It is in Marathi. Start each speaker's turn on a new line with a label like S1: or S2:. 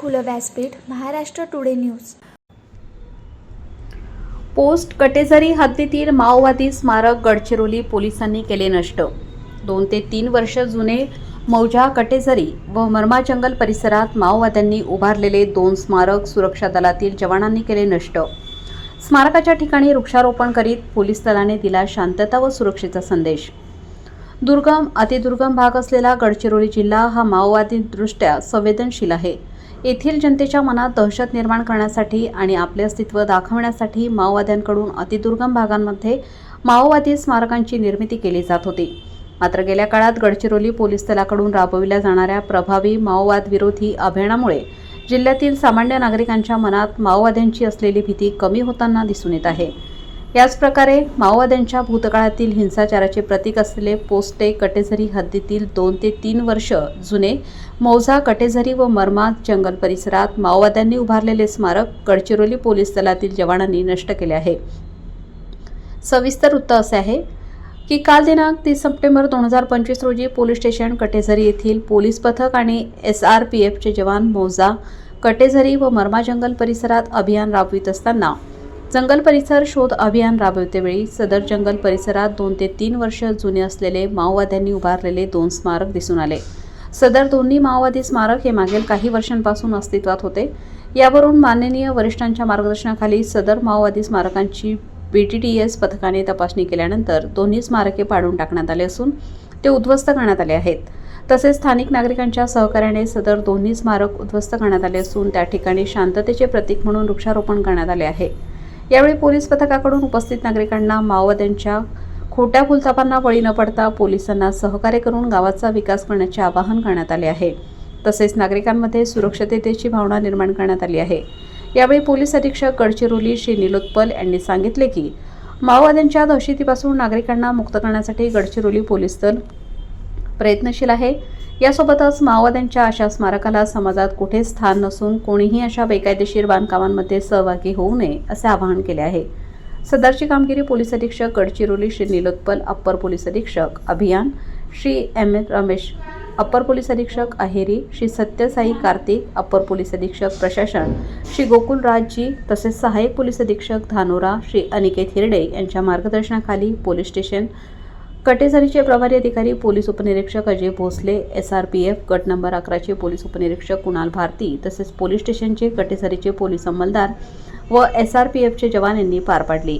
S1: खुलं व्यासपीठ महाराष्ट्र टुडे न्यूज.
S2: पोस्ट कटेझरी हद्दीतील माओवादी स्मारक गडचिरोली पोलिसांनी केले नष्ट. दोन ते तीन वर्ष जुने मौजा कटेझरी व मर्मा जंगल परिसरात माओवाद्यांनी उभारलेले दोन स्मारक सुरक्षा दलातील जवानांनी केले नष्ट. स्मारकाच्या ठिकाणी वृक्षारोपण करीत पोलीस दलाने दिला शांतता व सुरक्षेचा संदेश. दुर्गम अतिदुर्गम भाग असलेला गडचिरोली जिल्हा हा माओवादीदृष्ट्या संवेदनशील आहे. येथील जनतेच्या मनात दहशत निर्माण करण्यासाठी आणि आपले अस्तित्व दाखवण्यासाठी माओवाद्यांकडून अतिदुर्गम भागांमध्ये माओवादी स्मारकांची निर्मिती केली जात होती. मात्र गेल्या काळात गडचिरोली पोलीस दलाकडून राबविल्या जाणाऱ्या प्रभावी माओवाद विरोधी अभियानामुळे जिल्ह्यातील सामान्य नागरिकांच्या मनात माओवाद्यांची असलेली भीती कमी होताना दिसून येत आहे. याच प्रकारे माओवाद्यांच्या भूतकाळातील हिंसाचाराचे प्रतीक असलेले पोस्टे कटेझरी हद्दीतील दोन ते तीन वर्ष जुने मौजा कटेझरी व मर्मा जंगल परिसरात माओवाद्यांनी उभारलेले स्मारक गडचिरोली पोलीस दलातील जवानांनी नष्ट केले आहे. सविस्तर वृत्त असे आहे की काल दिनांक तीस सप्टेंबर दोन हजार पंचवीस रोजी पोलीस स्टेशन कटेझरी येथील पोलीस पथक आणि एस आर पी एफचे जवान मौजा कटेझरी व मर्मा जंगल परिसरात अभियान राबवित असताना जंगल परिसर शोध अभियान राबवतेवेळी सदर जंगल परिसरात दोन ते तीन वर्ष जुने असलेले माओवाद्यांनी उभारलेले दोन स्मारक दिसून आले. सदर दोन्ही माओवादी स्मारक हे मागील काही वर्षांपासून अस्तित्वात होते. यावरून माननीय वरिष्ठांच्या मार्गदर्शनाखाली सदर माओवादी स्मारकांची बी टी टी एस पथकाने तपासणी केल्यानंतर दोन्ही स्मारके पाडून टाकण्यात आले असून ते उद्ध्वस्त करण्यात आले आहेत. तसेच स्थानिक नागरिकांच्या सहकार्याने सदर दोन्ही स्मारक उद्ध्वस्त करण्यात आले असून त्या ठिकाणी शांततेचे प्रतीक म्हणून वृक्षारोपण करण्यात आले आहे. यावेळी पोलीस पथकाकडून उपस्थित नागरिकांना माओवाद्यांच्या खोट्या फुलतापांना बळी न पडता पोलिसांना सहकार्य करून गावाचा विकास करण्याचे आवाहन करण्यात आले आहे. तसेच नागरिकांमध्ये सुरक्षिततेची भावना निर्माण करण्यात आली आहे. यावेळी पोलीस अधीक्षक गडचिरोली श्री निलोत्पल यांनी सांगितले की माओवाद्यांच्या दहशतीपासून नागरिकांना मुक्त करण्यासाठी गडचिरोली पोलीस दल प्रयत्नशील आहे. यासोबतच माओवाद्यांच्या अशा स्मारकाला समाजात कुठे स्थान नसून कोणीही अशा बेकायदेशीर बांधकामांमध्ये सहभागी होऊ नये असे आवाहन केले आहे. सदरची कामगिरी पोलीस अधीक्षक गडचिरोली श्री निलोत्पल अप्पर पोलीस अधीक्षक अभियान Shri M. N. Ramesh upper police अधीक्षक अहेरी श्री सत्यसाई कार्तिक अप्पर पोलीस अधीक्षक प्रशासन श्री गोकुल राजजी तसेच सहाय्यक पोलीस अधीक्षक धानोरा श्री अनिकेत हिरडे यांच्या मार्गदर्शनाखाली पोलीस स्टेशन कटेझरीचे प्रभारी अधिकारी पोलीस उपनिरीक्षक Ajay Bhosale S R P F गट नंबर अकराचे पोलीस उपनिरीक्षक कुणाल भारती तसेच पोलीस स्टेशनचे कटेझरीचे पोलीस अंमलदार व एस आर पी एफचे जवान यांनी पार पाडली.